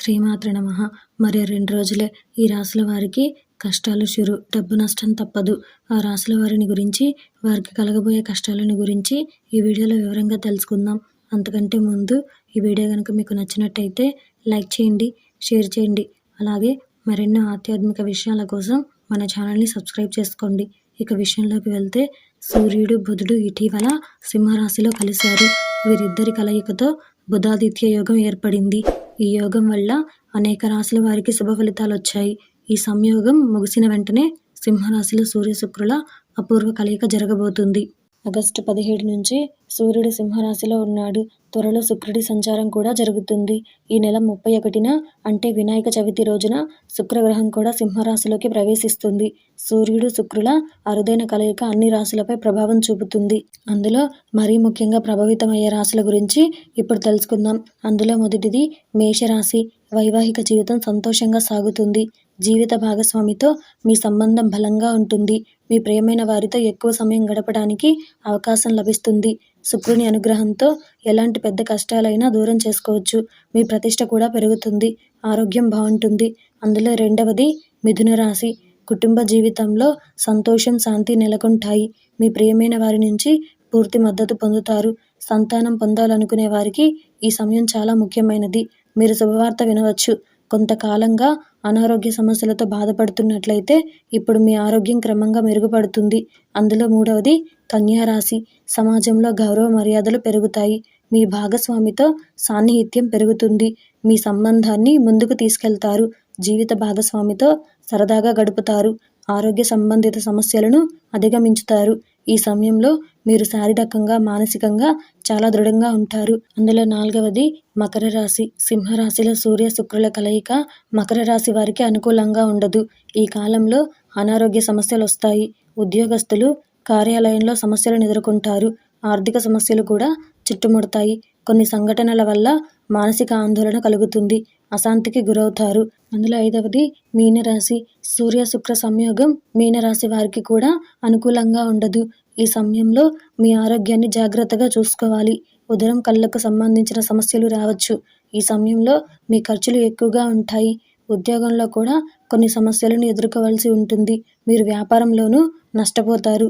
శ్రీమాత్ర నమ. మరి రెండు రోజులే ఈ రాసుల వారికి కష్టాలు షురు డబ్బు నష్టం తప్పదు. ఆ రాసుల వారిని గురించి వారికి కలగబోయే కష్టాలను గురించి ఈ వీడియోలో వివరంగా తెలుసుకుందాం. అంతకంటే ముందు ఈ వీడియో కనుక మీకు నచ్చినట్టయితే లైక్ చేయండి షేర్ చేయండి. అలాగే మరెన్నో ఆధ్యాత్మిక విషయాల కోసం మన ఛానల్ని సబ్స్క్రైబ్ చేసుకోండి. ఇక విషయంలోకి వెళ్తే సూర్యుడు బుధుడు ఇటీవల సింహరాశిలో కలిశారు. వీరిద్దరి కలయికతో బుధాదిత్య యోగం ఏర్పడింది. ఈ యోగం వల్ల అనేక రాశుల వారికి శుభ ఫలితాలు వచ్చాయి. ఈ సంయోగం ముగిసిన వెంటనే సింహరాశిలో సూర్య శుక్రుల అపూర్వ కలయిక జరగబోతుంది. ఆగస్టు పదిహేడు నుంచి సూర్యుడు సింహరాశిలో ఉన్నాడు. త్వరలో శుక్రుడి సంచారం కూడా జరుగుతుంది. ఈ నెల ముప్పై ఒకటిన అంటే వినాయక చవితి రోజున శుక్రగ్రహం కూడా సింహరాశిలోకి ప్రవేశిస్తుంది. సూర్యుడు శుక్రుల అరుదైన కలయిక అన్ని రాశులపై ప్రభావం చూపుతుంది. అందులో మరీ ముఖ్యంగా ప్రభావితమయ్యే రాశుల గురించి ఇప్పుడు తెలుసుకుందాం. అందులో మొదటిది మేషరాశి. వైవాహిక జీవితం సంతోషంగా సాగుతుంది. జీవిత భాగస్వామితో మీ సంబంధం బలంగా ఉంటుంది. మీ ప్రియమైన వారితో ఎక్కువ సమయం గడపడానికి అవకాశం లభిస్తుంది. శుక్రుని అనుగ్రహంతో ఎలాంటి పెద్ద కష్టాలైనా దూరం చేసుకోవచ్చు. మీ ప్రతిష్ట కూడా పెరుగుతుంది. ఆరోగ్యం బాగుంటుంది. అందులో రెండవది మిథున రాశి. కుటుంబ జీవితంలో సంతోషం శాంతి నెలకొంటాయి. మీ ప్రియమైన వారి నుంచి పూర్తి మద్దతు పొందుతారు. సంతానం పొందాలనుకునే వారికి ఈ సమయం చాలా ముఖ్యమైనది. మీరు శుభవార్త వినవచ్చు. కొంతకాలంగా అనారోగ్య సమస్యలతో బాధపడుతున్నట్లయితే ఇప్పుడు మీ ఆరోగ్యం క్రమంగా మెరుగుపడుతుంది. అందులో మూడవది కన్యారాశి. సమాజంలో గౌరవ మర్యాదలు పెరుగుతాయి. మీ భాగస్వామితో సాన్నిహిత్యం పెరుగుతుంది. మీ సంబంధాన్ని ముందుకు తీసుకెళ్తారు. జీవిత భాగస్వామితో సరదాగా గడుపుతారు. ఆరోగ్య సంబంధిత సమస్యలను అధిగమించుతారు. ఈ సమయంలో మీరు శారీరకంగా మానసికంగా చాలా దృఢంగా ఉంటారు. అందులో నాలుగవది మకర రాశి. సింహరాశిలో సూర్య శుక్రుల కలయిక మకర రాశి వారికి అనుకూలంగా ఉండదు. ఈ కాలంలో అనారోగ్య సమస్యలు వస్తాయి. ఉద్యోగస్తులు కార్యాలయంలో సమస్యలను ఎదుర్కొంటారు ఆర్థిక సమస్యలు కూడా చుట్టుముడతాయి. కొన్ని సంఘటనల వల్ల మానసిక ఆందోళన కలుగుతుంది. అశాంతికి గురవుతారు. అందులో ఐదవది మీనరాశి. సూర్య శుక్ర సంయోగం మీనరాశి వారికి కూడా అనుకూలంగా ఉండదు. ఈ సమయంలో మీ ఆరోగ్యాన్ని జాగ్రత్తగా చూసుకోవాలి. ఉదరం కళ్ళకు సంబంధించిన సమస్యలు రావచ్చు. ఈ సమయంలో మీ ఖర్చులు ఎక్కువగా ఉంటాయి. ఉద్యోగంలో కూడా కొన్ని సమస్యలను ఎదుర్కోవాల్సి ఉంటుంది. మీరు వ్యాపారంలోనూ నష్టపోతారు.